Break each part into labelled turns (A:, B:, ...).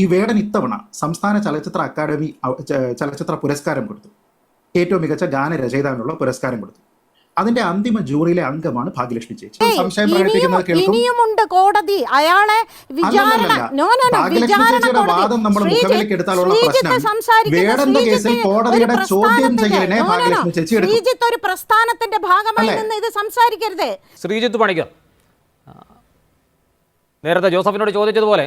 A: ഈ വേടൻ ഇത്തവണ സംസ്ഥാന ചലച്ചിത്ര അക്കാദമി ചലച്ചിത്ര പുരസ്കാരം കൊടുത്തു. ഏറ്റവും മികച്ച ഗാനരചയിതാവിനുള്ള പുരസ്കാരം കൊടുത്തു. അതിന്റെ അന്തിമ ജൂറിയിലെ അംഗമാണ് ഭാഗ്യലക്ഷ്മി ചേച്ചി. സംശയം പ്രകടിപ്പിക്കുന്നത് കേൾക്കും.
B: ഇനിയുമുണ്ട് കോടതി. അയാളെ വിചാരണ നോ നോ നോ
A: ഭാഗ്യലക്ഷ്മി. വാദം നമ്മൾ മുഖവിലേക്ക് എടുത്താലുള്ള പ്രശ്നം. വേടന്റെ കേസിൽ കോടതിയുടെ ചോദ്യം ചെയ്യലിനെ. ഭാഗ്യലക്ഷ്മി ചേച്ചി
B: ശ്രീജിത്ത് ഒരു പ്രസ്ഥാനത്തിന്റെ ഭാഗമായി നിന്ന് ഇത് സംസാരിക്കരുത്.
C: ശ്രീജിത്ത് പണിക്കർ. നേരത്തെ ജോസഫിനോട് ചോദിച്ചതുപോലെ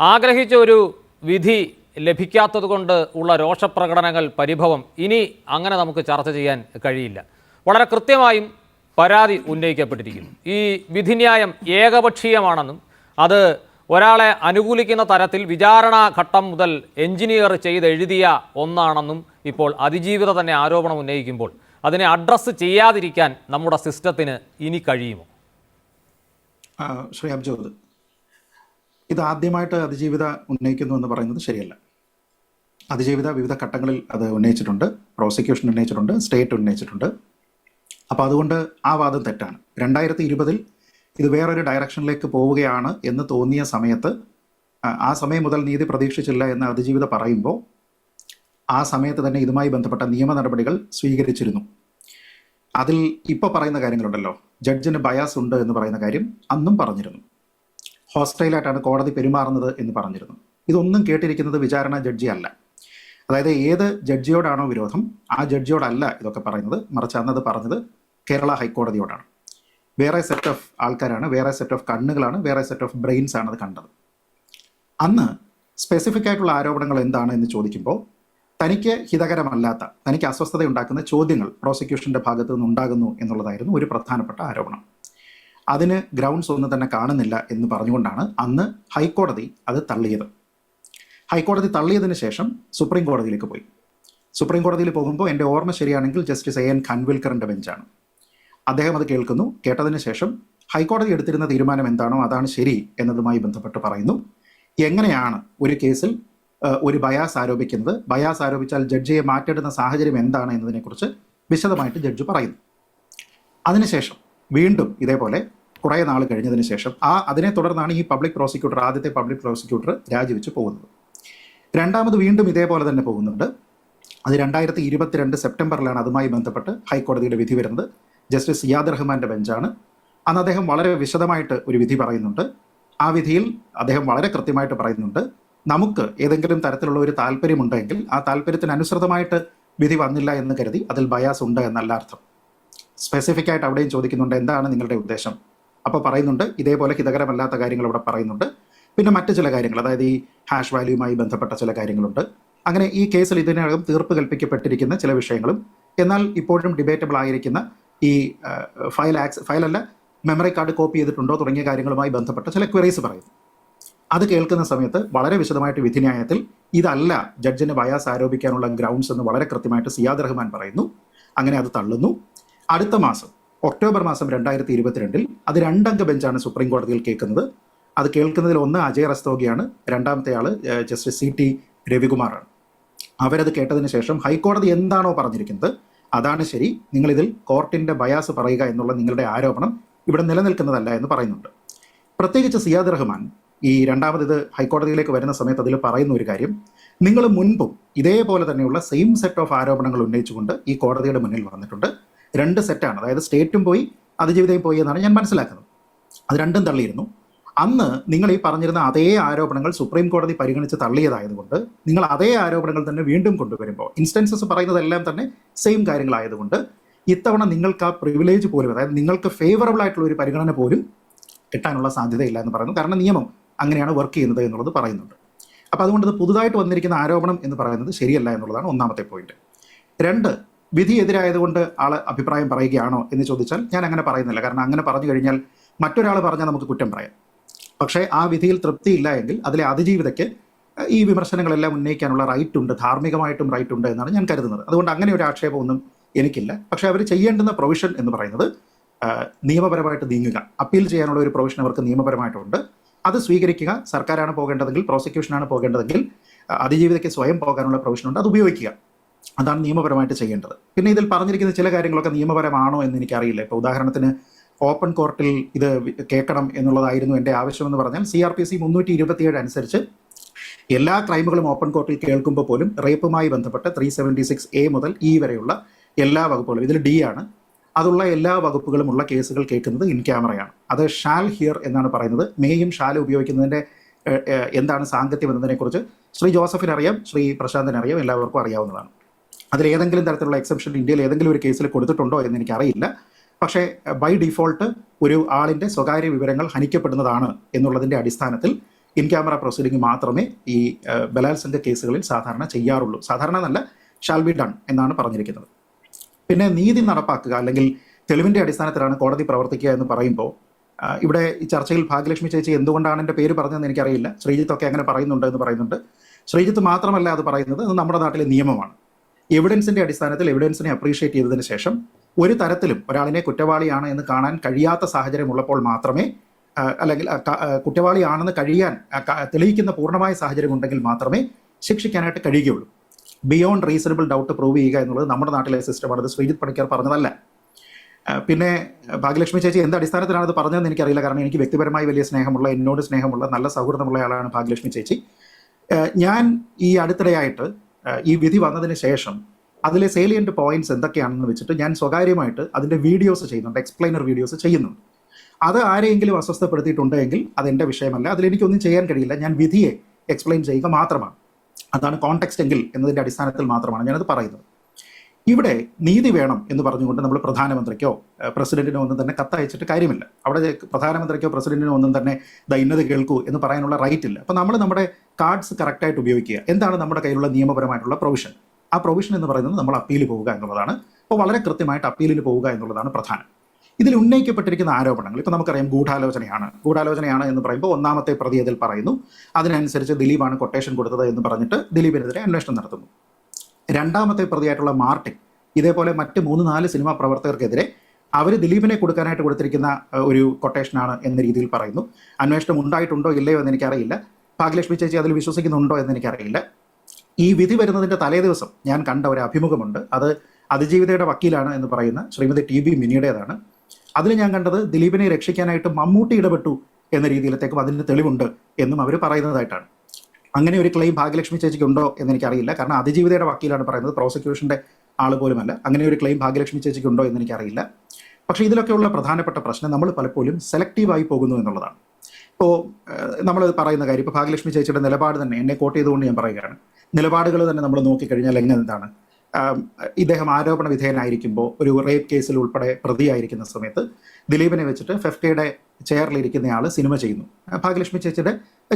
C: ആഗ്രഹിച്ച ഒരു വിധി ലഭിക്കാത്തത് കൊണ്ട് ഉള്ള രോഷപ്രകടനങ്ങൾ പരിഭവം ഇനി അങ്ങനെ നമുക്ക് ചർച്ച ചെയ്യാൻ കഴിയില്ല. വളരെ കൃത്യമായും പരാതി ഉന്നയിക്കപ്പെട്ടിരിക്കുന്നു. ഈ വിധിന്യായം ഏകപക്ഷീയമാണെന്നും അത് ഒരാളെ അനുകൂലിക്കുന്ന തരത്തിൽ വിചാരണാ ഘട്ടം മുതൽ എഞ്ചിനീയർ ചെയ്തെഴുതിയ ഒന്നാണെന്നും ഇപ്പോൾ അതിജീവിത തന്നെ ആരോപണം ഉന്നയിക്കുമ്പോൾ അതിനെ അഡ്രസ്സ് ചെയ്യാതിരിക്കാൻ നമ്മുടെ സിസ്റ്റത്തിന് ഇനി കഴിയുമോ?
A: ശ്രീ അബ്ജോദ്. ഇത് ആദ്യമായിട്ട് അതിജീവിത ഉന്നയിക്കുന്നു എന്ന് പറയുന്നത് ശരിയല്ല. അതിജീവിത വിവിധ ഘട്ടങ്ങളിൽ അത് ഉന്നയിച്ചിട്ടുണ്ട്. പ്രോസിക്യൂഷൻ ഉന്നയിച്ചിട്ടുണ്ട്. സ്റ്റേറ്റ് ഉന്നയിച്ചിട്ടുണ്ട്. അപ്പോൾ അതുകൊണ്ട് ആ വാദം തെറ്റാണ്. രണ്ടായിരത്തി ഇരുപതിൽ ഇത് വേറൊരു ഡയറക്ഷനിലേക്ക് പോവുകയാണ് എന്ന് തോന്നിയ സമയത്ത് ആ, സമയം മുതൽ നീതി പ്രതീക്ഷിച്ചില്ല എന്ന് അതിജീവിത പറയുമ്പോൾ ആ സമയത്ത് തന്നെ ഇതുമായി ബന്ധപ്പെട്ട നിയമ നടപടികൾ സ്വീകരിച്ചിരുന്നു. അതിൽ ഇപ്പോൾ പറയുന്ന കാര്യങ്ങളുണ്ടല്ലോ. ജഡ്ജിന് ബയാസ് ഉണ്ട് എന്ന് പറയുന്ന കാര്യം അന്നും പറഞ്ഞിരുന്നു. ഹോസ്റ്റൈലായിട്ടാണ് കോടതി പെരുമാറുന്നത് എന്ന് പറഞ്ഞിരുന്നു. ഇതൊന്നും കേട്ടിരിക്കുന്നത് വിചാരണ ജഡ്ജി അല്ല. അതായത് ഏത് ജഡ്ജിയോടാണോ വിരോധം ആ ജഡ്ജിയോടല്ല ഇതൊക്കെ പറയുന്നത്. മറിച്ച് അന്നത് പറഞ്ഞത് കേരള ഹൈക്കോടതിയോടാണ്. വേറെ സെറ്റ് ഓഫ് ആൾക്കാരാണ് വേറെ സെറ്റ് ഓഫ് കണ്ണുകളാണ് വേറെ സെറ്റ് ഓഫ് ബ്രെയിൻസ് ആണ് അത് കണ്ടത്. അന്ന് സ്പെസിഫിക് ആയിട്ടുള്ള ആരോപണങ്ങൾ എന്താണ് എന്ന് ചോദിക്കുമ്പോൾ തനിക്ക് ഹിതകരമല്ലാത്ത തനിക്ക് അസ്വസ്ഥത ഉണ്ടാക്കുന്ന ചോദ്യങ്ങൾ പ്രോസിക്യൂഷന്റെ ഭാഗത്തു നിന്നുണ്ടാകുന്നു എന്നുള്ളതായിരുന്നു ഒരു പ്രധാനപ്പെട്ട ആരോപണം. അതിന് ഗ്രൗണ്ട്സ് ഒന്നും തന്നെ കാണുന്നില്ല എന്ന് പറഞ്ഞുകൊണ്ടാണ് അന്ന് ഹൈക്കോടതി അത് തള്ളിയത്. ഹൈക്കോടതി തള്ളിയതിന് ശേഷം സുപ്രീം കോടതിയിലേക്ക് പോയി. സുപ്രീം കോടതിയിൽ പോകുമ്പോൾ എന്റെ ഓർമ്മ ശരിയാണെങ്കിൽ ജസ്റ്റിസ് എ എൻ ഖൻവിൽക്കറിന്റെ ബെഞ്ചാണ്. അദ്ദേഹം അത് കേൾക്കുന്നു. കേട്ടതിന് ശേഷം ഹൈക്കോടതി എടുത്തിരുന്ന തീരുമാനം എന്താണോ അതാണ് ശരി എന്നതുമായി ബന്ധപ്പെട്ട് പറയുന്നു. എങ്ങനെയാണ് ഒരു കേസിൽ ഒരു ബയാസ് ആരോപിക്കുന്നത്? ബയാസ് ആരോപിച്ചാൽ ജഡ്ജിയെ മാറ്റിടുന്ന സാഹചര്യം എന്താണ് എന്നതിനെക്കുറിച്ച് വിശദമായിട്ട് ജഡ്ജ് പറയുന്നു. അതിനുശേഷം വീണ്ടും ഇതേപോലെ കുറേ നാൾ കഴിഞ്ഞതിന് ശേഷം ആ അതിനെ തുടർന്നാണ് ഈ പബ്ലിക് പ്രോസിക്യൂട്ടർ ആദ്യത്തെ പബ്ലിക് പ്രോസിക്യൂട്ടർ രാജിവെച്ച് പോകുന്നത്. രണ്ടാമത് വീണ്ടും ഇതേപോലെ തന്നെ പോകുന്നുണ്ട്. അത് രണ്ടായിരത്തി ഇരുപത്തിരണ്ട് സെപ്റ്റംബറിലാണ് അതുമായി ബന്ധപ്പെട്ട് ഹൈക്കോടതിയുടെ വിധി വരുന്നത്. ജസ്റ്റിസ് സിയാദ് റഹ്മാന്റെ ബെഞ്ചാണ്. അന്ന് അദ്ദേഹം വളരെ വിശദമായിട്ട് ഒരു വിധി പറയുന്നുണ്ട്. ആ വിധിയിൽ അദ്ദേഹം വളരെ കൃത്യമായിട്ട് പറയുന്നുണ്ട്. നമുക്ക് ഏതെങ്കിലും തരത്തിലുള്ള ഒരു താല്പര്യമുണ്ടെങ്കിൽ ആ താല്പര്യത്തിന് അനുസൃതമായിട്ട് വിധി വന്നില്ല എന്ന് കരുതി അതിൽ ബയാസ് ഉണ്ട് എന്നല്ല അർത്ഥം. സ്പെസിഫിക് ആയിട്ട് അവിടെയും ചോദിക്കുന്നുണ്ട് എന്താണ് നിങ്ങളുടെ ഉദ്ദേശം? അപ്പോൾ പറയുന്നുണ്ട് ഇതേപോലെ ഹിതകരമല്ലാത്ത കാര്യങ്ങൾ ഇവിടെ പറയുന്നുണ്ട്. പിന്നെ മറ്റു ചില കാര്യങ്ങൾ അതായത് ഈ ഹാഷ് വാല്യൂമായി ബന്ധപ്പെട്ട ചില കാര്യങ്ങളുണ്ട്. അങ്ങനെ ഈ കേസിൽ ഇതിനകം തീർപ്പ് കൽപ്പിക്കപ്പെട്ടിരിക്കുന്ന ചില വിഷയങ്ങളും എന്നാൽ ഇപ്പോഴും ഡിബേറ്റബിൾ ആയിരിക്കുന്ന ഈ ഫയൽ ആക്സ് ഫയലല്ല മെമ്മറി കാർഡ് കോപ്പി ചെയ്തിട്ടുണ്ടോ തുടങ്ങിയ കാര്യങ്ങളുമായി ബന്ധപ്പെട്ട ചില ക്വറീസ് പറയുന്നു. അത് കേൾക്കുന്ന സമയത്ത് വളരെ വിശദമായിട്ട് വിധിന്യായത്തിൽ ഇതല്ല ജഡ്ജിന് ബയാസ് ആരോപിക്കാനുള്ള ഗ്രൗണ്ട്സ് എന്ന് വളരെ കൃത്യമായിട്ട് സിയാദ് റഹ്മാൻ പറയുന്നു. അങ്ങനെ അത് തള്ളുന്നു. അടുത്ത മാസം ഒക്ടോബർ മാസം രണ്ടായിരത്തി ഇരുപത്തിരണ്ടിൽ അത് രണ്ടംഗ ബെഞ്ചാണ് സുപ്രീം കോടതിയിൽ കേൾക്കുന്നത്. അത് കേൾക്കുന്നതിൽ ഒന്ന് അജയ് റസ്തോഗിയാണ് രണ്ടാമത്തെ ആൾ ജസ്റ്റിസ് സി ടി രവികുമാറാണ്. അവരത് കേട്ടതിന് ശേഷം ഹൈക്കോടതി എന്താണോ പറഞ്ഞിരിക്കുന്നത് അതാണ് ശരി നിങ്ങളിതിൽ കോർട്ടിന്റെ ബയാസ് പറയുക എന്നുള്ള നിങ്ങളുടെ ആരോപണം ഇവിടെ നിലനിൽക്കുന്നതല്ല എന്ന് പറയുന്നുണ്ട്. പ്രത്യേകിച്ച് സിയാദ് റഹ്മാൻ ഈ രണ്ടാമത് ഹൈക്കോടതിയിലേക്ക് വരുന്ന സമയത്ത് അതിൽ പറയുന്ന ഒരു കാര്യം നിങ്ങൾ മുൻപും ഇതേപോലെ തന്നെയുള്ള സെയിം സെറ്റ് ഓഫ് ആരോപണങ്ങൾ ഉന്നയിച്ചുകൊണ്ട് ഈ കോടതിയുടെ മുന്നിൽ വന്നിട്ടുണ്ട്. രണ്ട് സെറ്റാണ് അതായത് സ്റ്റേറ്റും പോയി അതിജീവിതയും പോയി എന്നാണ് ഞാൻ മനസ്സിലാക്കുന്നത്. അത് രണ്ടും തള്ളിയിരുന്നു. അന്ന് നിങ്ങൾ ഈ പറഞ്ഞിരുന്ന അതേ ആരോപണങ്ങൾ സുപ്രീം കോടതി പരിഗണിച്ച് തള്ളിയതായതുകൊണ്ട് നിങ്ങൾ അതേ ആരോപണങ്ങൾ തന്നെ വീണ്ടും കൊണ്ടുവരുമ്പോൾ ഇൻസ്റ്റൻസസ് പറയുന്നതെല്ലാം തന്നെ സെയിം കാര്യങ്ങളായതുകൊണ്ട് ഇത്തവണ നിങ്ങൾക്ക് ആ പ്രിവിലേജ് പോലും അതായത് നിങ്ങൾക്ക് ഫേവറബിൾ ആയിട്ടുള്ള ഒരു പരിഗണന പോലും കിട്ടാനുള്ള സാധ്യതയില്ല എന്ന് പറയുന്നു. കാരണം നിയമം അങ്ങനെയാണ് വർക്ക് ചെയ്യുന്നത് എന്നുള്ളത് പറയുന്നുണ്ട്. അപ്പോൾ അതുകൊണ്ട് പുതുതായിട്ട് വന്നിരിക്കുന്ന ആരോപണം എന്ന് പറയുന്നത് ശരിയല്ല എന്നുള്ളതാണ് ഒന്നാമത്തെ പോയിന്റ് രണ്ട് വിധി എതിരായതുകൊണ്ട് ആൾ അഭിപ്രായം പറയുകയാണോ എന്ന് ചോദിച്ചാൽ ഞാൻ അങ്ങനെ പറയുന്നില്ല. കാരണം അങ്ങനെ പറഞ്ഞു കഴിഞ്ഞാൽ മറ്റൊരാൾ പറഞ്ഞാൽ നമുക്ക് കുറ്റം പറയാം. പക്ഷേ ആ വിധിയിൽ തൃപ്തിയില്ല എങ്കിൽ അതിലെ അതിജീവിതയ്ക്ക് ഈ വിമർശനങ്ങളെല്ലാം ഉന്നയിക്കാനുള്ള റൈറ്റ് ഉണ്ട് ധാർമ്മികമായിട്ടും റൈറ്റ് ഉണ്ട് എന്നാണ് ഞാൻ കരുതുന്നത്. അതുകൊണ്ട് അങ്ങനെ ഒരു ആക്ഷേപമൊന്നും എനിക്കില്ല. പക്ഷേ അവർ ചെയ്യേണ്ടുന്ന പ്രൊവിഷൻ എന്ന് പറയുന്നത് നിയമപരമായിട്ട് നീങ്ങുക. അപ്പീൽ ചെയ്യാനുള്ള ഒരു പ്രൊവിഷൻ അവർക്ക് നിയമപരമായിട്ടുണ്ട്. അത് സ്വീകരിക്കുക. സർക്കാരാണ് പോകേണ്ടതെങ്കിൽ പ്രോസിക്യൂഷനാണ് പോകേണ്ടതെങ്കിൽ അതിജീവിതയ്ക്ക് സ്വയം പോകാനുള്ള പ്രൊവിഷനുണ്ട് അത് ഉപയോഗിക്കുക. അതാണ് നിയമപരമായിട്ട് ചെയ്യേണ്ടത്. പിന്നെ ഇതിൽ പറഞ്ഞിരിക്കുന്ന ചില കാര്യങ്ങളൊക്കെ നിയമപരമാണോ എന്ന് എനിക്കറിയില്ല. ഇപ്പോൾ ഉദാഹരണത്തിന് ഓപ്പൺ കോർട്ടിൽ ഇത് കേൾക്കണം എന്നുള്ളതായിരുന്നു എന്റെ ആവശ്യമെന്ന് പറഞ്ഞാൽ സി ആർ പി സി മുന്നൂറ്റി ഇരുപത്തിയേഴ് അനുസരിച്ച് എല്ലാ ക്രൈമുകളും ഓപ്പൺ കോർട്ടിൽ കേൾക്കുമ്പോൾ പോലും റേപ്പുമായി ബന്ധപ്പെട്ട് ത്രീ സെവന്റി സിക്സ് എ മുതൽ ഇ വരെയുള്ള എല്ലാ വകുപ്പുകളും ഇതിൽ ഡി ആണ്. അതുള്ള എല്ലാ വകുപ്പുകളുമുള്ള കേസുകൾ കേൾക്കുന്നത് ഇൻ ക്യാമറയാണ്. അത് ഷാൽ ഹിയർ എന്നാണ് പറയുന്നത്. മേയും ഷാൽ ഉപയോഗിക്കുന്നതിന്റെ എന്താണ് സാങ്കത്യം എന്നതിനെക്കുറിച്ച് ശ്രീ ജോസഫിനറിയാം ശ്രീ പ്രശാന്തിനറിയാം എല്ലാവർക്കും അറിയാവുന്നതാണ്. അതിൽ ഏതെങ്കിലും തരത്തിലുള്ള എക്സെപ്ഷൻ ഇന്ത്യയിൽ ഏതെങ്കിലും ഒരു കേസിൽ കൊടുത്തിട്ടുണ്ടോ എന്ന് എനിക്കറിയില്ല. പക്ഷേ ബൈ ഡിഫോൾട്ട് ഒരു ആളിന്റെ സ്വകാര്യ വിവരങ്ങൾ ഹനിക്കപ്പെടുന്നതാണ് എന്നുള്ളതിന്റെ അടിസ്ഥാനത്തിൽ ഇൻ ക്യാമറ പ്രൊസീഡിംഗ് മാത്രമേ ഈ ബലാത്സംഗ കേസുകളിൽ സാധാരണ ചെയ്യാറുള്ളൂ. സാധാരണ നല്ല ഷാൽ ബി ഡൺ എന്നാണ് പറഞ്ഞിരിക്കുന്നത്. പിന്നെ നീതി നടപ്പാക്കുക അല്ലെങ്കിൽ തെളിവിന്റെ അടിസ്ഥാനത്തിലാണ് കോടതി പ്രവർത്തിക്കുക എന്ന് പറയുമ്പോൾ ഇവിടെ ഈ ചർച്ചയിൽ ഭാഗ്യലക്ഷ്മി ചേച്ചി എന്തുകൊണ്ടാണ് എന്റെ പേര് പറഞ്ഞതെന്ന് എനിക്കറിയില്ല. ശ്രീജിത്തൊക്കെ അങ്ങനെ പറയുന്നുണ്ട് എന്ന് പറയുന്നുണ്ട്. ശ്രീജിത്ത് മാത്രമല്ല അത് പറയുന്നത് അത് നമ്മുടെ നാട്ടിലെ നിയമമാണ്. എവിഡൻസിന്റെ അടിസ്ഥാനത്തിൽ എവിഡൻസിനെ അപ്രീഷിയേറ്റ് ചെയ്തതിന് ശേഷം ഒരു തരത്തിലും ഒരാളിനെ കുറ്റവാളിയാണ് എന്ന് കാണാൻ കഴിയാത്ത സാഹചര്യമുള്ളപ്പോൾ മാത്രമേ അല്ലെങ്കിൽ കുറ്റവാളിയാണെന്ന് കഴിയാൻ തെളിയിക്കുന്ന പൂർണമായ സാഹചര്യം ഉണ്ടെങ്കിൽ മാത്രമേ ശിക്ഷിക്കാനായിട്ട് കഴിയുകയുള്ളൂ. ബിയോണ്ട് റീസണബിൾ ഡൗട്ട് പ്രൂവ് ചെയ്യുക എന്നുള്ളത് നമ്മുടെ നാട്ടിലെ സിസ്റ്റമാണ്. അത് ശ്രീജിത് പണിക്കർ പറഞ്ഞതല്ല. പിന്നെ ഭാഗ്യലക്ഷ്മി ചേച്ചി എന്ത് അടിസ്ഥാനത്തിലാണ് അത് പറഞ്ഞതെന്ന് എനിക്കറിയില്ല. കാരണം എനിക്ക് വ്യക്തിപരമായി വലിയ സ്നേഹമുള്ള എന്നോട് സ്നേഹമുള്ള നല്ല സൗഹൃദമുള്ള ആളാണ് ഭാഗ്യലക്ഷ്മി ചേച്ചി. ഞാൻ ഈ അടുത്തിടെയായിട്ട് ഈ വിധി വന്നതിന് ശേഷം അതിലെ സേലിയന്റ് പോയിന്റ്സ് എന്തൊക്കെയാണെന്ന് വെച്ചിട്ട് ഞാൻ സ്വകാര്യമായിട്ട് അതിന്റെ വീഡിയോസ് ചെയ്യുന്നുണ്ട് എക്സ്പ്ലെയിനർ വീഡിയോസ് ചെയ്യുന്നുണ്ട്. അത് ആരെയെങ്കിലും അസ്വസ്ഥപ്പെടുത്തിയിട്ടുണ്ടെങ്കിൽ അത് എന്റെ വിഷയമല്ല. അതിലെനിക്കൊന്നും ചെയ്യാൻ കഴിയില്ല. ഞാൻ വിധിയെ എക്സ്പ്ലെയിൻ ചെയ്യുക മാത്രമാണ്. അതാണ് കോണ്ടെക്സ്റ്റ് എങ്കിൽ എന്നതിന്റെ അടിസ്ഥാനത്തിൽ മാത്രമാണ് ഞാനത് പറയുന്നത്. ഇവിടെ നീതി വേണം എന്ന് പറഞ്ഞുകൊണ്ട് നമ്മൾ പ്രധാനമന്ത്രിക്കോ പ്രസിഡന്റിനോ ഒന്നും തന്നെ കത്തയച്ചിട്ട് കാര്യമില്ല. അവിടെ പ്രധാനമന്ത്രിക്കോ പ്രസിഡന്റിനോ ഒന്നും തന്നെ ദ ഇന്നത് കേൾക്കൂ എന്ന് പറയാനുള്ള റൈറ്റ് ഇല്ല. അപ്പോൾ നമ്മൾ നമ്മുടെ കാർഡ്സ് കറക്റ്റായിട്ട് ഉപയോഗിക്കുക. എന്താണ് നമ്മുടെ കയ്യിലുള്ള നിയമപരമായിട്ടുള്ള പ്രൊവിഷൻ ആ പ്രൊവിഷൻ എന്ന് പറയുന്നത് നമ്മൾ അപ്പീൽ പോവുക എന്നുള്ളതാണ്. അപ്പോൾ വളരെ കൃത്യമായിട്ട് അപ്പീലിൽ പോവുക എന്നുള്ളതാണ് പ്രധാനം. ഇതിൽ ഉന്നയിക്കപ്പെട്ടിരിക്കുന്ന ആരോപണങ്ങൾ ഇപ്പൊ നമുക്കറിയാം ഗൂഢാലോചനയാണ്. ഗൂഢാലോചനയാണ് എന്ന് പറയുമ്പോൾ ഒന്നാമത്തെ പ്രതി അതിൽ പറയുന്നു അതിനനുസരിച്ച് ദിലീപാണ് കൊട്ടേഷൻ കൊടുത്തത് എന്ന് പറഞ്ഞിട്ട് ദിലീപിനെതിരെ അന്വേഷണം നടത്തുന്നു. രണ്ടാമത്തെ പ്രതിയായിട്ടുള്ള മാർട്ടിൻ ഇതേപോലെ മറ്റ് മൂന്ന് നാല് സിനിമാ പ്രവർത്തകർക്കെതിരെ അവർ ദിലീപിനെ കൊടുക്കാനായിട്ട് കൊടുത്തിരിക്കുന്ന ഒരു കൊട്ടേഷനാണ് എന്ന രീതിയിൽ പറയുന്നു. അന്വേഷണം ഉണ്ടായിട്ടുണ്ടോ ഇല്ലയോ എന്ന് എനിക്കറിയില്ല. ഭാഗ്യലക്ഷ്മി ചേച്ചി അതിൽ വിശ്വസിക്കുന്നുണ്ടോ എന്ന് എനിക്കറിയില്ല. ഈ വിധി വരുന്നതിന്റെ തലേ ദിവസം ഞാൻ കണ്ട ഒരു അഭിമുഖമുണ്ട്. അത് അതിജീവിതയുടെ വക്കീലാണ് എന്ന് പറയുന്ന ശ്രീമതി ടി ബി മിനിയുടേതാണ്. അതിൽ ഞാൻ കണ്ടത് ദിലീപിനെ രക്ഷിക്കാനായിട്ട് മമ്മൂട്ടി ഇടപെട്ടു എന്ന രീതിയിലത്തേക്കും അതിന് തെളിവുണ്ട് എന്നും അവർ പറയുന്നതായിട്ടാണ്. അങ്ങനെ ഒരു ക്ലെയിം ഭാഗ്യലക്ഷ്മി ചേച്ചിക്ക് ഉണ്ടോ എന്ന് എനിക്കറിയില്ല. കാരണം അതിജീവിതയുടെ വക്കീലാണ് പറയുന്നത്. പ്രോസിക്യൂഷന്റെ ആൾ പോലുമല്ല. അങ്ങനെ ഒരു ക്ലെയിം ഭാഗ്യലക്ഷ്മി ചേച്ചിക്ക് ഉണ്ടോ എന്ന് എനിക്കറിയില്ല. പക്ഷേ ഇതിലൊക്കെയുള്ള പ്രധാനപ്പെട്ട പ്രശ്നം നമ്മൾ പലപ്പോഴും സെലക്റ്റീവായി പോകുന്നു എന്നുള്ളതാണ്. ഇപ്പോൾ നമ്മൾ പറയുന്ന കാര്യം ഇപ്പോൾ ഭാഗ്യലക്ഷ്മി ചേച്ചിയുടെ നിലപാട് തന്നെ എന്നെ കോട്ട് ചെയ്തുകൊണ്ട് ഞാൻ പറയുകയാണ്. നിലപാടുകൾ തന്നെ നമ്മൾ നോക്കിക്കഴിഞ്ഞാൽ എങ്ങനെന്താണ് ഇദ്ദേഹം ആരോപണ വിധേയനായിരിക്കുമ്പോൾ ഒരു റേപ്പ് കേസിൽ ഉൾപ്പെടെ പ്രതിയായിരിക്കുന്ന സമയത്ത് ദിലീപിനെ വെച്ചിട്ട് ഫെഫ്റ്റയുടെ ചെയറിലിരിക്കുന്നയാൾ സിനിമ ചെയ്യുന്നു. ഭാഗ്യലക്ഷ്മി ചേച്ചിയുടെ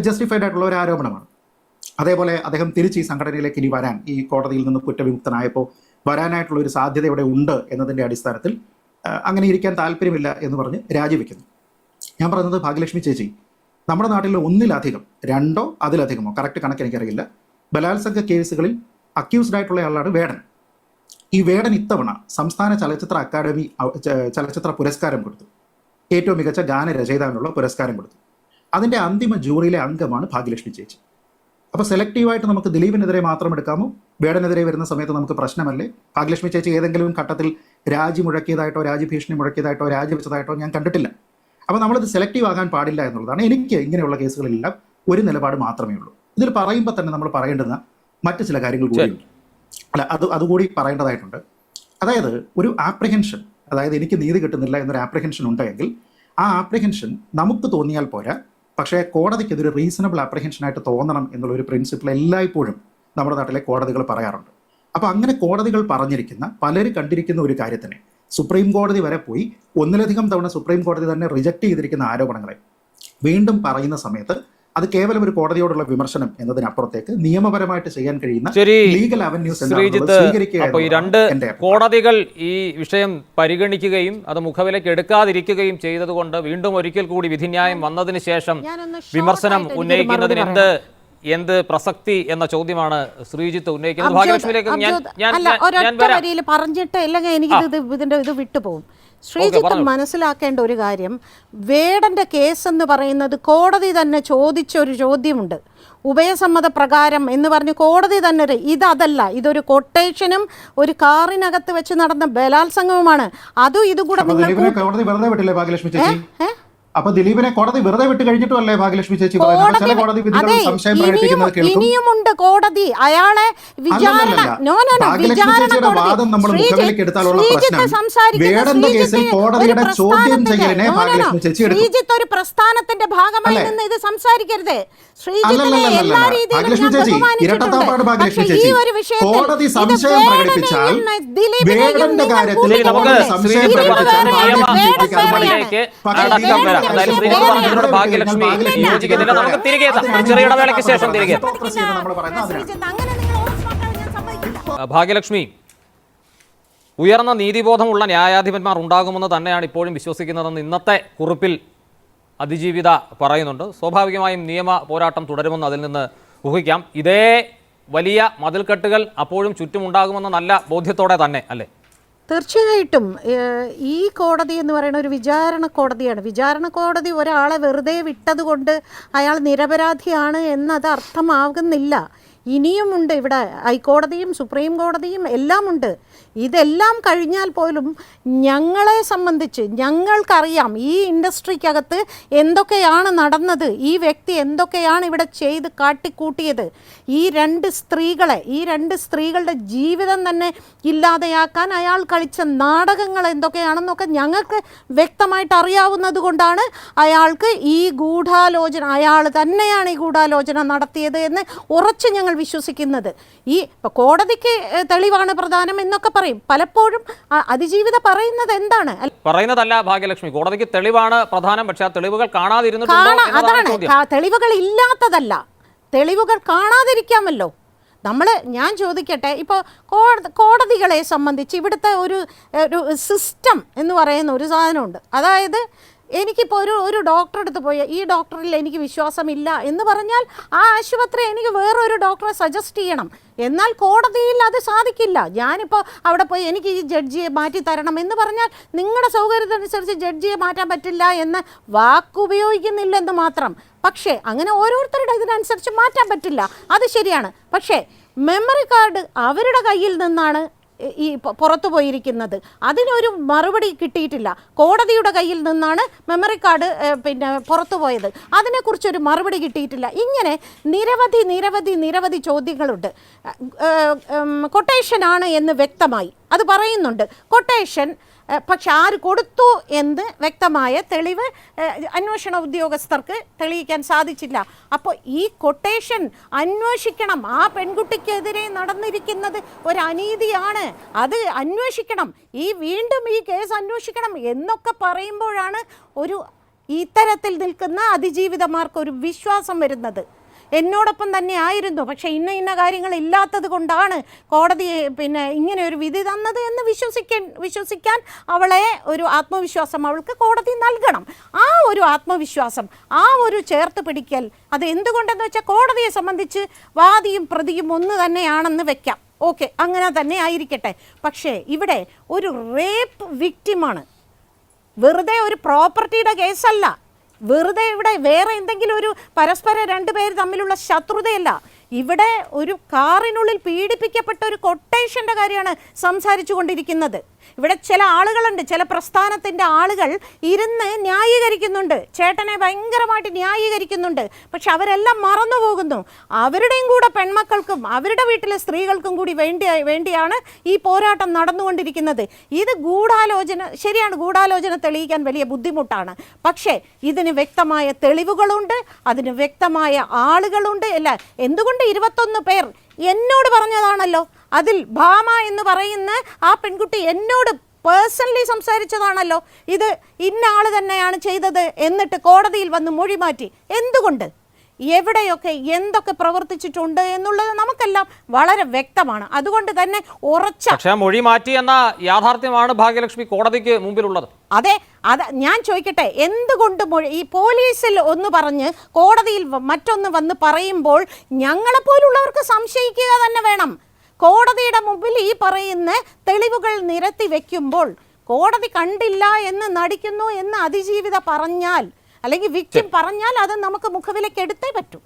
A: ജസ്റ്റിഫൈഡ് ആയിട്ടുള്ള ഒരു ആരോപണമാണ്. അതേപോലെ അദ്ദേഹം തിരിച്ച് ഈ സംഘടനയിലേക്ക് ഇനി വരാൻ ഈ കോടതിയിൽ നിന്ന് കുറ്റവിമുക്തനായപ്പോൾ വരാനായിട്ടുള്ള ഒരു സാധ്യത ഇവിടെ ഉണ്ട് എന്നതിന്റെ അടിസ്ഥാനത്തിൽ അങ്ങനെ ഇരിക്കാൻ താല്പര്യമില്ല എന്ന് പറഞ്ഞ് രാജിവെക്കുന്നു. ഞാൻ പറയുന്നത് ഭാഗ്യലക്ഷ്മി ചേച്ചി നമ്മുടെ നാട്ടിൽ ഒന്നിലധികം രണ്ടോ അതിലധികമോ കറക്റ്റ് കണക്ക് എനിക്കറിയില്ല ബലാത്സംഗ കേസുകളിൽ അക്യൂസ്ഡ് ആയിട്ടുള്ള ആളാണ് വേടൻ. ഈ വേടൻ ഇത്തവണ സംസ്ഥാന ചലച്ചിത്ര അക്കാദമി ചലച്ചിത്ര പുരസ്കാരം കൊടുത്തു. ഏറ്റവും മികച്ച ഗാനരചയിതാവിനുള്ള പുരസ്കാരം കൊടുത്തു. അതിന്റെ അന്തിമ ജൂറിയിലെ അംഗമാണ് ഭാഗ്യലക്ഷ്മി ചേച്ചി. അപ്പോൾ സെലക്റ്റീവായിട്ട് നമുക്ക് ദിലീപിനെതിരെ മാത്രം എടുക്കാമോ? വേടനെതിരെ വരുന്ന സമയത്ത് നമുക്ക് പ്രശ്നമല്ലേ? ഭാഗ്യലക്ഷ്മി ചേച്ചി ഏതെങ്കിലും ഘട്ടത്തിൽ രാജി മുഴക്കിയതായിട്ടോ രാജ്യഭീഷണി മുഴക്കിയതായിട്ടോ രാജി വെച്ചതായിട്ടോ ഞാൻ കണ്ടിട്ടില്ല. അപ്പോൾ നമ്മളിത് സെലക്റ്റീവ് ആകാൻ പാടില്ല എന്നുള്ളതാണ്. എനിക്ക് ഇങ്ങനെയുള്ള കേസുകളിലെല്ലാം ഒരു നിലപാട് മാത്രമേ ഉള്ളൂ. ഇതിൽ പറയുമ്പോൾ തന്നെ നമ്മൾ പറയേണ്ടുന്ന മറ്റ് ചില കാര്യങ്ങൾ കൂടിയുണ്ട് അല്ല അത് അതുകൂടി പറയേണ്ടതായിട്ടുണ്ട്. അതായത് ഒരു ആപ്രിഹെൻഷൻ അതായത് എനിക്ക് നീതി കിട്ടുന്നില്ല എന്നൊരു ആപ്രിഹെൻഷൻ ഉണ്ടെങ്കിൽ ആ ആപ്രിഹെൻഷൻ നമുക്ക് തോന്നിയാൽ പോരാ പക്ഷേ കോടതിക്ക് ഇതൊരു റീസണബിൾ ആപ്രിഹെൻഷനായിട്ട് തോന്നണം എന്നുള്ള ഒരു പ്രിൻസിപ്പിൾ എല്ലായ്പ്പോഴും നമ്മുടെ നാട്ടിലെ കോടതികൾ പറയാറുണ്ട്. അപ്പോൾ അങ്ങനെ കോടതികൾ പറഞ്ഞിരിക്കുന്ന പലരും കണ്ടിരിക്കുന്ന ഒരു കാര്യത്തിനെ സുപ്രീം കോടതി വരെ പോയി ഒന്നിലധികം തവണ സുപ്രീം കോടതി തന്നെ റിജക്ട് ചെയ്തിരിക്കുന്ന ആരോപണങ്ങളെ വീണ്ടും പറയുന്ന സമയത്ത് അത് കേവലം ഒരു കോടതിയോടുള്ള വിമർശനം എന്നതിനപ്പുറത്തേക്ക് നിയമപരമായിട്ട് ചെയ്യാൻ കഴിയുന്ന ലീഗൽ അവന്യൂസ്
C: ശ്രീജിത്ത്
A: സ്വീകരിക്കുക
C: അപ്പോൾ ഈ രണ്ട് കോടതികൾ ഈ വിഷയം പരിഗണിക്കുകയും അത് മുഖവിലേക്ക് എടുക്കാതിരിക്കുകയും ചെയ്തതുകൊണ്ട് വീണ്ടും ഒരിക്കൽ കൂടി വിധിന്യായം വന്നതിന് ശേഷം വിമർശനം ഉന്നയിക്കുന്നതിന് എന്ത് എന്ത് പ്രസക്തി എന്ന ചോദ്യമാണ് ശ്രീജിത്ത് ഉന്നയിക്കുന്നത്. ഭാഗ്യലക്ഷ്മിയിലേക്ക് ഞാൻ ഞാൻ
B: പറഞ്ഞിട്ട് അല്ലെങ്കിൽ എനിക്ക് ഇത് ഇതിന്റെ ഇത് വിട്ടുപോകും. ശ്രീജിത്ത് മനസ്സിലാക്കേണ്ട ഒരു കാര്യം. വേടന്റെ കേസ് എന്ന് പറയുന്നത് കോടതി തന്നെ ചോദിച്ച ഒരു ചോദ്യമുണ്ട്. ഉഭയസമ്മത പ്രകാരം എന്ന് പറഞ്ഞ് കോടതി തന്നെ ഒരു ഇതല്ല. ഇതൊരു കൊട്ടേഷനും ഒരു കാറിനകത്ത് വെച്ച് നടന്ന ബലാത്സംഗവുമാണ്. അതും ഇതും കൂടെ നിങ്ങൾ
A: അപ്പൊ ദിലീപിനെ കോടതി വെറുതെ വിട്ട് കഴിഞ്ഞിട്ടല്ലേ ഭാഗ്യലക്ഷ്മി ചേച്ചി പറയുന്നത്? ചില കോടതി സംശയം പ്രകടിപ്പിക്കുന്നത് കേൾക്കും.
B: ഇനിയുമുണ്ട് കോടതി. അയാളെ വിചാരണ നോ നോ നോ വിചാരണ
A: ചേച്ചിയുടെ
B: കോടതി.
A: വാദം നമ്മൾ
B: ശ്രീജിത്ത്
A: മുഖവിലേക്ക് എടുത്താലുള്ള പ്രശ്നം. വേടന്റെ കേസിൽ കോടതിയുടെ ചോദ്യം
B: പ്രസ്ഥാനത്തിന്റെ-
A: ചെയ്യലിനെ. ഭാഗ്യലക്ഷ്മി ചേച്ചി
B: ശ്രീജിത്ത് ഒരു പ്രസ്ഥാനത്തിന്റെ ഭാഗമായി നിന്ന് ഇത് സംസാരിക്കരുത്. ശ്രീജിത്തിനെ എല്ലാ രീതിയിലും
A: ഭാഗ്യലക്ഷ്മി ചേച്ചി, ഇരട്ടത്താപ്പാട് ഭാഗ്യലക്ഷ്മി
B: ഈ
A: ചേച്ചി.
B: ഒരു വിഷയത്തിൽ
A: കോടതി സംശയം പ്രകടിപ്പിച്ചാൽ വേടന്റെ കാര്യത്തിൽ
C: നമുക്ക് സംശയം പ്രകടിപ്പിച്ചാൽ എന്തായാലും ഭാഗ്യലക്ഷ്മി യോജിക്കുന്നില്ല. നമുക്ക് തിരികെ എത്താം. ചെറിയ ഇടവേളയ്ക്ക് ശേഷം തിരികെ. ഭാഗ്യലക്ഷ്മി ഉയർന്ന നീതിബോധമുള്ള ന്യായാധിപന്മാർ ഉണ്ടാകുമെന്ന് തന്നെയാണ് ഇപ്പോഴും വിശ്വസിക്കുന്നതെന്ന് ഇന്നത്തെ കുറിപ്പിൽ അതിജീവിത പറയുന്നുണ്ട്. സ്വാഭാവികമായും നിയമ പോരാട്ടം തുടരുമെന്ന് അതിൽ നിന്ന് ഊഹിക്കാം. ഇതേ വലിയ മതിൽക്കെട്ടുകൾ അപ്പോഴും ചുറ്റുമുണ്ടാകുമെന്ന നല്ല ബോധ്യത്തോടെ തന്നെ അല്ലേ?
B: തീർച്ചയായിട്ടും ഈ കോടതി എന്ന് പറയുന്ന ഒരു വിചാരണ കോടതിയാണ്. വിചാരണ കോടതി ഒരാളെ വെറുതെ വിട്ടതുകൊണ്ട് അയാൾ നിരപരാധിയാണ് എന്നത് അർത്ഥമാകുന്നില്ല ഇനിയുമുണ്ട് ഇവിടെ. ഹൈക്കോടതിയും സുപ്രീം കോടതിയും എല്ലാം ഉണ്ട് ഇതെല്ലാം കഴിഞ്ഞാൽ പോലും ഞങ്ങളെ സംബന്ധിച്ച് ഞങ്ങൾക്കറിയാം ഈ ഇൻഡസ്ട്രിക്കകത്ത് എന്തൊക്കെയാണ് നടന്നത് ഈ വ്യക്തി എന്തൊക്കെയാണ് ഇവിടെ ചെയ്ത് കാട്ടിക്കൂട്ടിയത്. ഈ രണ്ട് സ്ത്രീകളെ ഈ രണ്ട് സ്ത്രീകളുടെ ജീവിതം തന്നെ ഇല്ലാതെയാക്കാൻ അയാൾ കളിച്ച നാടകങ്ങൾ എന്തൊക്കെയാണെന്നൊക്കെ ഞങ്ങൾക്ക് വ്യക്തമായിട്ട് അറിയാവുന്നത് കൊണ്ടാണ് അയാൾക്ക് ഈ ഗൂഢാലോചന അയാൾ തന്നെയാണ് ഈ ഗൂഢാലോചന നടത്തിയത് എന്ന് ഉറച്ച് ഞങ്ങൾ വിശ്വസിക്കുന്നത്. ഈ കോടതിക്ക് തെളിവാണ് പ്രധാനം എന്നൊക്കെ പറയും. പലപ്പോഴും അതിജീവിത പറയുന്നത് എന്താണ്?
C: പറയുന്നതല്ല ഭാഗ്യലക്ഷ്മി. കോടതിക്ക് തെളിവാണ് പ്രധാനം. പക്ഷേ ആ തെളിവുകൾ കാണാതിരുന്നു
B: കാണാ അതാണ്. തെളിവുകൾ ഇല്ലാത്തതല്ല. തെളിവുകൾ കാണാതിരിക്കാമല്ലോ. നമ്മൾ ഞാൻ ചോദിക്കട്ടെ. ഇപ്പോൾ കോടതികളെ സംബന്ധിച്ച് ഇവിടുത്തെ ഒരു ഒരു സിസ്റ്റം എന്ന് പറയുന്ന ഒരു സാധനമുണ്ട്. അതായത് എനിക്കിപ്പോൾ ഒരു ഒരു ഡോക്ടറെ അടുത്ത് പോയി ഈ ഡോക്ടറിൽ എനിക്ക് വിശ്വാസമില്ല എന്ന് പറഞ്ഞാൽ ആ ആശുപത്രി എനിക്ക് വേറൊരു ഡോക്ടറെ സജസ്റ്റ് ചെയ്യണം. എന്നാൽ കോടതിയിൽ അത് സാധിക്കില്ല. ഞാനിപ്പോൾ അവിടെ പോയി എനിക്ക് ഈ ജഡ്ജിയെ മാറ്റി തരണം എന്ന് പറഞ്ഞാൽ നിങ്ങളുടെ സൗകര്യത്തിനനുസരിച്ച് ജഡ്ജിയെ മാറ്റാൻ പറ്റില്ല എന്ന് വാക്കുപയോഗിക്കുന്നില്ലെന്ന് മാത്രം. പക്ഷേ അങ്ങനെ ഓരോരുത്തരുടെ ഇതിനനുസരിച്ച് മാറ്റാൻ പറ്റില്ല. അത് ശരിയാണ്. പക്ഷേ മെമ്മറി കാർഡ് അവരുടെ കയ്യിൽ നിന്നാണ് ഈ പുറത്തു പോയിരിക്കുന്നത്. അതിനൊരു മറുപടി കിട്ടിയിട്ടില്ല. കോടതിയുടെ കയ്യിൽ നിന്നാണ് മെമ്മറി കാർഡ് പിന്നെ പുറത്തു പോയത്. അതിനെക്കുറിച്ചൊരു മറുപടി കിട്ടിയിട്ടില്ല. ഇങ്ങനെ നിരവധി നിരവധി നിരവധി ചോദ്യങ്ങളുണ്ട്. കൊട്ടേഷനാണ് എന്ന് വ്യക്തമായി. അത് പറയുന്നുണ്ട്. കൊട്ടേഷൻ പക്ഷെ ആര് കൊടുത്തു എന്ന് വ്യക്തമായ തെളിവ് അന്വേഷണ ഉദ്യോഗസ്ഥർക്ക് തെളിയിക്കാൻ സാധിച്ചില്ല. അപ്പോൾ ഈ കൊട്ടേഷൻ അന്വേഷിക്കണം. ആ പെൺകുട്ടിക്കെതിരെ നടന്നിരിക്കുന്നത് ഒരു അനീതിയാണ്. അത് അന്വേഷിക്കണം. ഈ വീണ്ടും ഈ കേസ് അന്വേഷിക്കണം എന്നൊക്കെ പറയുമ്പോഴാണ് ഒരു ഇത്തരത്തിൽ നിൽക്കുന്ന അതിജീവിതമാർക്ക് ഒരു വിശ്വാസം വരുന്നത്. എന്നോടൊപ്പം തന്നെ ആയിരുന്നു. പക്ഷേ ഇന്ന ഇന്ന കാര്യങ്ങൾ ഇല്ലാത്തത് കൊണ്ടാണ് കോടതി പിന്നെ ഇങ്ങനെ ഒരു വിധി തന്നത് എന്ന് വിശ്വസിക്കാൻ വിശ്വസിക്കാൻ അവളെ ഒരു ആത്മവിശ്വാസം അവൾക്ക് കോടതി നൽകണം. ആ ഒരു ആത്മവിശ്വാസം ആ ഒരു ചേർത്ത് പിടിക്കൽ അത് എന്തുകൊണ്ടെന്ന് വെച്ചാൽ കോടതിയെ സംബന്ധിച്ച് വാദിയും പ്രതിയും ഒന്ന് തന്നെയാണെന്ന് വെക്കാം. ഓക്കെ അങ്ങനെ തന്നെ ആയിരിക്കട്ടെ. പക്ഷേ ഇവിടെ ഒരു റേപ്പ് വിക്റ്റിമാണ് വെറുതെ ഒരു പ്രോപ്പർട്ടിയുടെ കേസല്ല. വെറുതെ ഇവിടെ വേറെ എന്തെങ്കിലും ഒരു പരസ്പര രണ്ടുപേര് തമ്മിലുള്ള ശത്രുതയല്ല. ഇവിടെ ഒരു കാറിനുള്ളിൽ പീഡിപ്പിക്കപ്പെട്ട ഒരു കൊട്ടേഷന്റെ കാര്യമാണ് സംസാരിച്ചു കൊണ്ടിരിക്കുന്നത് ഇവിടെ ചില ആളുകളുണ്ട് ചില പ്രസ്ഥാനത്തിന്റെ ആളുകൾ ഇരുന്ന് ന്യായീകരിക്കുന്നുണ്ട്. ചേട്ടനെ ഭയങ്കരമായിട്ട് ന്യായീകരിക്കുന്നുണ്ട്. പക്ഷെ അവരെല്ലാം മറന്നു പോകുന്നു അവരുടെയും കൂടെ പെൺമക്കൾക്കും അവരുടെ വീട്ടിലെ സ്ത്രീകൾക്കും കൂടി വേണ്ടി വേണ്ടിയാണ് ഈ പോരാട്ടം നടന്നുകൊണ്ടിരിക്കുന്നത്. ഇത് ഗൂഢാലോചന ശരിയാണ് ഗൂഢാലോചന തെളിയിക്കാൻ വലിയ ബുദ്ധിമുട്ടാണ്. പക്ഷേ ഇതിന് വ്യക്തമായ തെളിവുകളുണ്ട് അതിന് വ്യക്തമായ ആളുകളുണ്ട്. അല്ല എന്തുകൊണ്ട് ഇരുപത്തൊന്ന് പേർ എന്നോട് പറഞ്ഞതാണല്ലോ? അതിൽ ഭാമ എന്ന് പറയുന്ന ആ പെൺകുട്ടി എന്നോട് പേഴ്സണലി സംസാരിച്ചതാണല്ലോ. ഇത് ഇന്ന ആൾ തന്നെയാണ് ചെയ്തത് എന്നിട്ട് കോടതിയിൽ വന്ന് മൊഴി മാറ്റി. എന്തുകൊണ്ട്? എവിടെയൊക്കെ എന്തൊക്കെ പ്രവർത്തിച്ചിട്ടുണ്ട് എന്നുള്ളത് നമുക്കെല്ലാം വളരെ വ്യക്തമാണ്. അതുകൊണ്ട് തന്നെ ഉറച്ച
C: പക്ഷേ മൊഴി മാറ്റി എന്ന യാഥാർത്ഥ്യമാണ് ഭാഗ്യലക്ഷ്മി കോടതിക്ക് മുമ്പിലുള്ളത്.
B: അതെ അത് ഞാൻ ചോദിക്കട്ടെ എന്തുകൊണ്ട് മൊഴി ഈ പോലീസിൽ ഒന്ന് പറഞ്ഞ് കോടതിയിൽ മറ്റൊന്ന് വന്ന് പറയുമ്പോൾ ഞങ്ങളെപ്പോലുള്ളവർക്ക് സംശയിക്കുക തന്നെ വേണം. കോടതിയുടെ മുമ്പിൽ ഈ പറയുന്ന തെളിവുകൾ നിരത്തി വെക്കുമ്പോൾ കോടതി കണ്ടില്ല എന്ന് നടിക്കുന്നു എന്ന് അതിജീവിത പറഞ്ഞാൽ അല്ലെങ്കിൽ വിക്കും പറഞ്ഞാൽ അത് നമുക്ക് മുഖവിലേക്ക് എടുത്തേ പറ്റൂ.